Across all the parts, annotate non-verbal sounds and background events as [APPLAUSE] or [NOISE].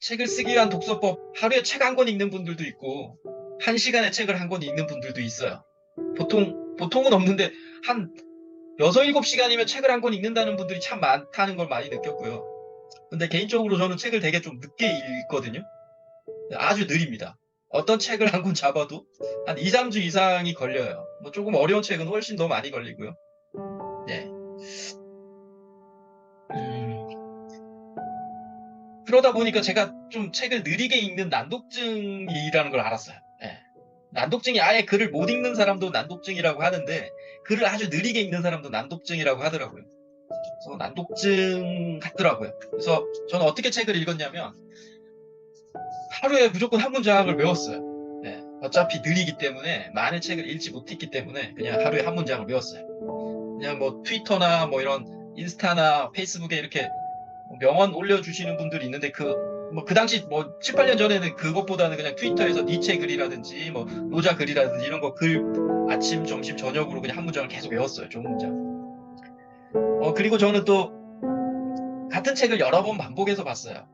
책을 쓰기 위한 독서법 하루에 책 한 권 읽는 분들도 있고 한 시간에 책을 한 권 읽는 분들도 있어요. 보통 보통은 없는데 한 6, 7시간이면 책을 한 권 읽는다는 분들이 참 많다는 걸 많이 느꼈고요. 근데 개인적으로 저는 책을 되게 좀 늦게 읽거든요. 아주 느립니다. 어떤 책을 한 권 잡아도 한 2, 3주 이상이 걸려요. 뭐 조금 어려운 책은 훨씬 더 많이 걸리고요. 네. 그러다 보니까 제가 좀 책을 느리게 읽는 난독증이라는 걸 알았어요. 예. 난독증이 아예 글을 못 읽는 사람도 난독증이라고 하는데 글을 아주 느리게 읽는 사람도 난독증이라고 하더라고요. 그래서 난독증 같더라고요. 그래서 저는 어떻게 책을 읽었냐면 하루에 무조건 한 문장을 외웠어요. 예. 어차피 느리기 때문에 많은 책을 읽지 못했기 때문에 그냥 하루에 한 문장을 외웠어요. 그냥 뭐 트위터나 뭐 이런 인스타나 페이스북에 이렇게 명언 올려주시는 분들이 있는데 그 뭐 그 당시 뭐 7, 8년 전에는 그것보다는 그냥 트위터에서 니체 글이라든지 뭐 노자 글이라든지 이런 거 글 아침, 점심, 저녁으로 그냥 한 문장을 계속 외웠어요. 좋은 문장. 어 그리고 저는 또 같은 책을 여러 번 반복해서 봤어요.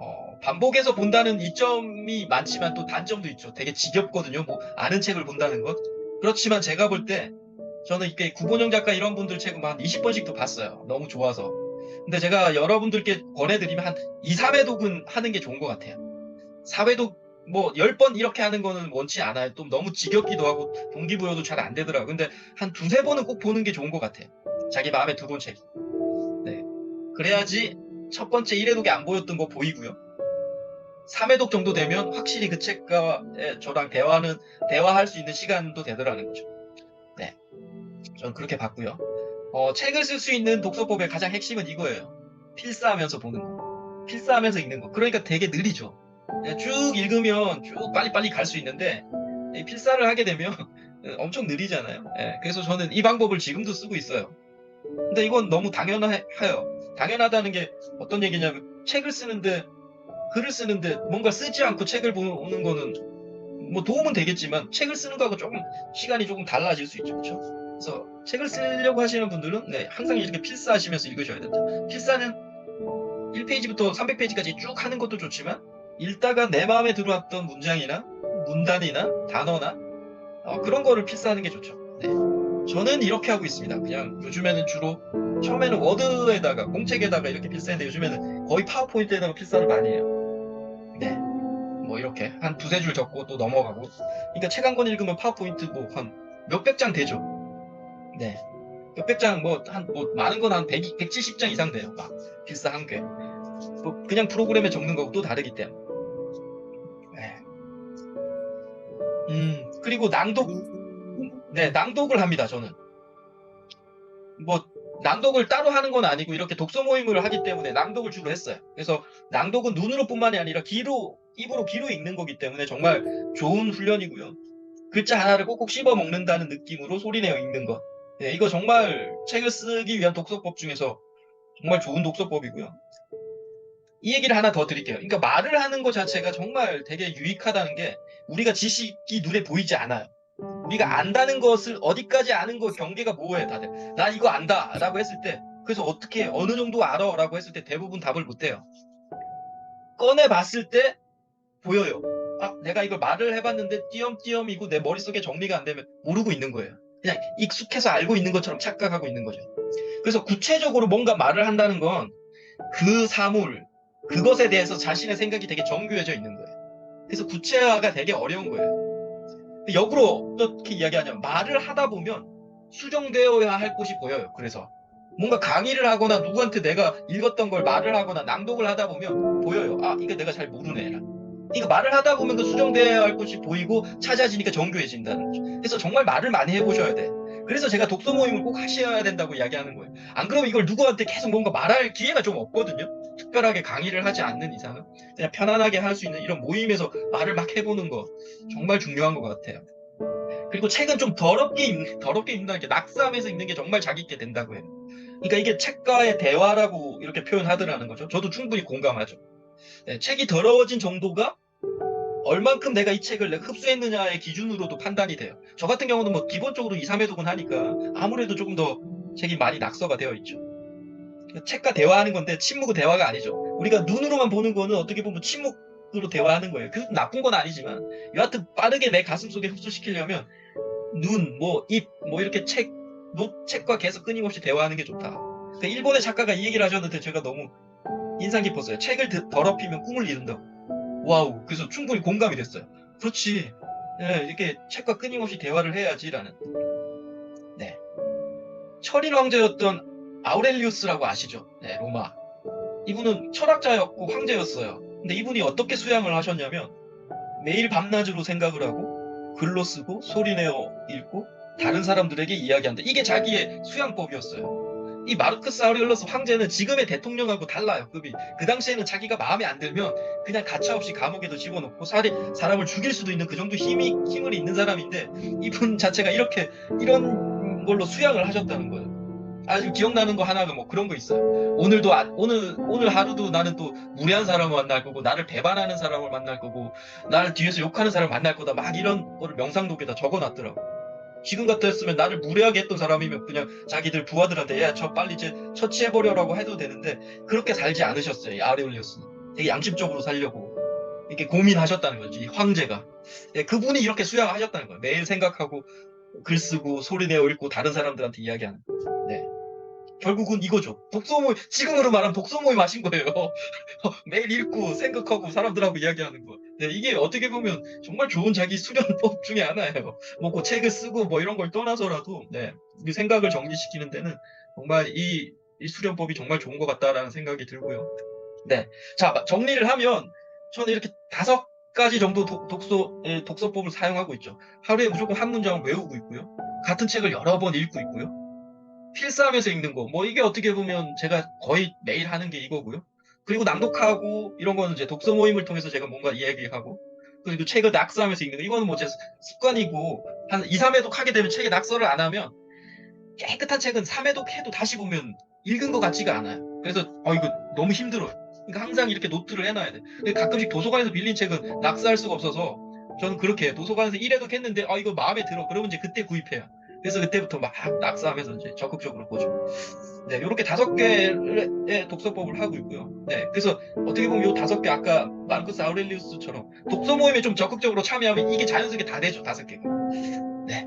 어, 반복해서 본다는 이점이 많지만 또 단점도 있죠. 되게 지겹거든요. 뭐 아는 책을 본다는 것. 그렇지만 제가 볼 때 저는 이렇게 구본영 작가 이런 분들 책은 한 20번씩도 봤어요. 너무 좋아서. 근데 제가 여러분들께 권해드리면 한 2, 3회독은 하는 게 좋은 것 같아요. 4회독 뭐 10번 이렇게 하는 거는 원치 않아요. 또 너무 지겹기도 하고 동기부여도 잘 안 되더라고요. 근데 한 두세 번은 꼭 보는 게 좋은 것 같아요. 자기 마음에 들어온 책. 네. 그래야지 첫 번째 1회독이 안 보였던 거 보이고요. 3회독 정도 되면 확실히 그 책과 저랑 대화는, 대화할 수 있는 시간도 되더라는 거죠. 네. 저는 그렇게 봤고요. 어, 책을 쓸 수 있는 독서법의 가장 핵심은 이거예요. 필사하면서 보는 거. 필사하면서 읽는 거. 그러니까 되게 느리죠. 그냥 쭉 읽으면 쭉 빨리빨리 갈 수 있는데, 이 필사를 하게 되면 [LAUGHS] 엄청 느리잖아요. 예, 그래서 저는 이 방법을 지금도 쓰고 있어요. 근데 이건 너무 당연해요. 당연하다는 게 어떤 얘기냐면, 책을 쓰는데, 글을 쓰는데 뭔가 쓰지 않고 책을 보는 거는 뭐 도움은 되겠지만, 책을 쓰는 거하고 조금 시간이 조금 달라질 수 있죠. 그렇죠? 그래서 책을 쓰려고 하시는 분들은 네, 항상 이렇게 필사하시면서 읽으셔야 된다. 필사는 1페이지부터 300페이지까지 쭉 하는 것도 좋지만 읽다가 내 마음에 들어왔던 문장이나 문단이나 단어나 어, 그런 거를 필사하는 게 좋죠. 네. 저는 이렇게 하고 있습니다. 그냥 요즘에는 주로 처음에는 워드에다가 공책에다가 이렇게 필사했는데 요즘에는 거의 파워포인트에다가 필사를 많이 해요. 네. 뭐 이렇게 한 두세 줄 적고 또 넘어가고 그러니까 책 한 권 읽으면 파워포인트 뭐 한 몇백 장 되죠. 네. 몇백 장, 뭐, 한, 뭐, 많은 건한 100, 170장 이상 돼요. 막, 필사 한 개. 뭐, 그냥 프로그램에 적는 거고 또 다르기 때문에. 네. 음, 그리고 낭독, 네, 낭독을 합니다, 저는. 뭐, 낭독을 따로 하는 건 아니고, 이렇게 독서 모임을 하기 때문에 낭독을 주로 했어요. 그래서 낭독은 눈으로 뿐만이 아니라 귀로, 입으로 귀로 읽는 거기 때문에 정말 좋은 훈련이고요. 글자 하나를 꼭꼭 씹어 먹는다는 느낌으로 소리 내어 읽는 것. 네, 이거 정말 책을 쓰기 위한 독서법 중에서 정말 좋은 독서법이고요. 이 얘기를 하나 더 드릴게요. 그러니까 말을 하는 것 자체가 정말 되게 유익하다는 게 우리가 지식이 눈에 보이지 않아요. 우리가 안다는 것을 어디까지 아는 거 경계가 뭐예요, 다들. 나 이거 안다 라고 했을 때 그래서 어떻게 어느 정도 알아 라고 했을 때 대부분 답을 못 해요. 꺼내 봤을 때 보여요. 아, 내가 이걸 말을 해봤는데 띄엄띄엄이고 내 머릿속에 정리가 안 되면 모르고 있는 거예요. 그냥 익숙해서 알고 있는 것처럼 착각하고 있는 거죠. 그래서 구체적으로 뭔가 말을 한다는 건 그 사물, 그것에 대해서 자신의 생각이 되게 정교해져 있는 거예요. 그래서 구체화가 되게 어려운 거예요. 역으로 어떻게 이야기하냐면 말을 하다 보면 수정되어야 할 곳이 보여요. 그래서 뭔가 강의를 하거나 누구한테 내가 읽었던 걸 말을 하거나 낭독을 하다 보면 보여요. 아, 이거 내가 잘 모르네. 그러니까 말을 하다 보면 그 수정되어야 할 것이 보이고 찾아지니까 정교해진다는 거죠. 그래서 정말 말을 많이 해보셔야 돼. 그래서 제가 독서 모임을 꼭 하셔야 된다고 이야기하는 거예요. 안 그러면 이걸 누구한테 계속 뭔가 말할 기회가 좀 없거든요. 특별하게 강의를 하지 않는 이상은 그냥 편안하게 할 수 있는 이런 모임에서 말을 막 해보는 거 정말 중요한 것 같아요. 그리고 책은 좀 더럽게 읽, 더럽게 읽는다는 게 낙서하면서 읽는 게 정말 자기 있게 된다고 해요. 그러니까 이게 책과의 대화라고 이렇게 표현하더라는 거죠. 저도 충분히 공감하죠. 네, 책이 더러워진 정도가 얼만큼 내가 이 책을 흡수했느냐의 기준으로도 판단이 돼요. 저 같은 경우는 뭐 기본적으로 2, 3회독은 하니까 아무래도 조금 더 책이 많이 낙서가 되어 있죠. 책과 대화하는 건데 침묵은 대화가 아니죠. 우리가 눈으로만 보는 거는 어떻게 보면 침묵으로 대화하는 거예요. 그 나쁜 건 아니지만 여하튼 빠르게 내 가슴 속에 흡수시키려면 눈, 뭐 입, 뭐 이렇게 책, 노, 책과 계속 끊임없이 대화하는 게 좋다. 그 일본의 작가가 이 얘기를 하셨는데 제가 너무 인상 깊었어요. 책을 드- 더럽히면 꿈을 이룬다고. 와우. 그래서 충분히 공감이 됐어요. 그렇지. 예, 이렇게 책과 끊임없이 대화를 해야지라는. 네. 철인 황제였던 아우렐리우스라고 아시죠? 네, 로마. 이분은 철학자였고 황제였어요. 근데 이분이 어떻게 수양을 하셨냐면 매일 밤낮으로 생각을 하고 글로 쓰고 소리내어 읽고 다른 사람들에게 이야기한다. 이게 자기의 수양법이었어요. 이 마르크스 아우렐리우스 황제는 지금의 대통령하고 달라요. 급이. 그 당시에는 자기가 마음에 안 들면 그냥 가차없이 감옥에도 집어넣고 살이, 사람을 죽일 수도 있는 그 정도 힘이 힘을 있는 사람인데 이분 자체가 이렇게 이런 걸로 수양을 하셨다는 거예요. 아직 기억나는 거 하나가 뭐 그런 거 있어요. 오늘도 아- 오늘 오늘 하루도 나는 또 무례한 사람을 만날 거고 나를 배반하는 사람을 만날 거고 나를 뒤에서 욕하는 사람을 만날 거다 막 이런 거를 명상록에다 적어놨더라고. 지금 같았으면 나를 무례하게 했던 사람이면 그냥 자기들 부하들한테 야 저 빨리 이제 처치해버려라고 해도 되는데 그렇게 살지 않으셨어요. 이 아레올리우스는 되게 양심적으로 살려고 이렇게 고민하셨다는 거지 이 황제가 예, 그분이 이렇게 수양하셨다는 거예요. 매일 생각하고 글 쓰고 소리 내어 읽고 다른 사람들한테 이야기하는. 네. 결국은 이거죠. 독서 모임, 지금으로 말하면 독서 모임 하신 거예요. [LAUGHS] 매일 읽고 생각하고 사람들하고 이야기하는 거. 네, 이게 어떻게 보면 정말 좋은 자기 수련법 [LAUGHS] 중에 하나예요. 뭐, 그 책을 쓰고 뭐 이런 걸 떠나서라도, 네, 이 생각을 정리시키는 데는 정말 이, 이 수련법이 정말 좋은 것 같다라는 생각이 들고요. 네. 자, 정리를 하면 저는 이렇게 다섯 가지 정도 독, 독서, 예, 독서법을 사용하고 있죠. 하루에 무조건 한 문장을 외우고 있고요. 같은 책을 여러 번 읽고 있고요. 필사하면서 읽는 거. 뭐 이게 어떻게 보면 제가 거의 매일 하는 게 이거고요. 그리고 낭독하고 이런 거는 이제 독서 모임을 통해서 제가 뭔가 이야기하고 그리고 책을 낙서하면서 읽는 거. 이거는 뭐 제 습관이고 한 2, 3회독 하게 되면 책에 낙서를 안 하면 깨끗한 책은 3회독 해도 다시 보면 읽은 것 같지가 않아요. 그래서 어 이거 너무 힘들어요. 그러니까 항상 이렇게 노트를 해놔야 돼. 가끔씩 도서관에서 빌린 책은 낙서할 수가 없어서 저는 그렇게. 도서관에서 1회독 했는데 아 이거 마음에 들어. 그러면 이제 그때 구입해요. 그래서 그때부터 막 낙서하면서 이제 적극적으로 보죠. 네, 이렇게 다섯 개의 독서법을 하고 있고요. 네, 그래서 어떻게 보면 이 다섯 개 아까 마르크스 아우렐리우스처럼 독서 모임에 좀 적극적으로 참여하면 이게 자연스럽게 다 되죠. 다섯 개가. 네,